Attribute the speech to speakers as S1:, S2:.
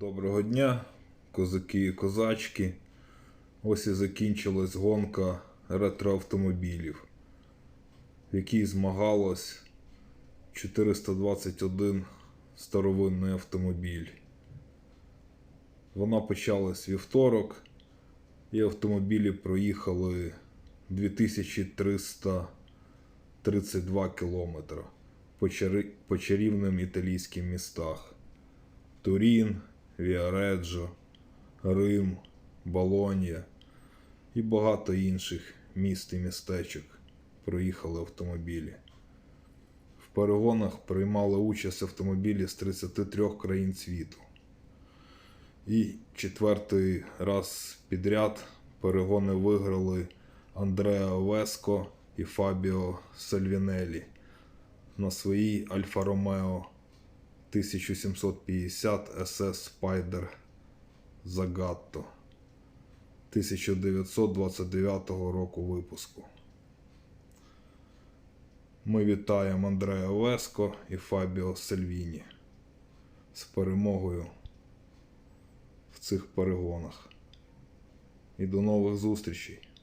S1: Доброго дня, козаки і козачки. Ось і закінчилась гонка ретроавтомобілів, в якій змагалось 421 старовинний автомобіль. Вона почалась вівторок, і автомобілі проїхали 2332 кілометри по чарівним італійським містах. Турін, Віареджо, Рим, Болонья і багато інших міст і містечок проїхали автомобілі. В перегонах приймали участь автомобілі з 33 країн світу. І четвертий раз підряд перегони виграли Андреа Веско і Фабіо Сальвінелі на своїй Альфа Ромео 1750 SS Spider Zagato 1929 року випуску. Ми вітаємо Андреа Веско і Фабіо Сальвіні з перемогою в цих перегонах. І до нових зустрічей!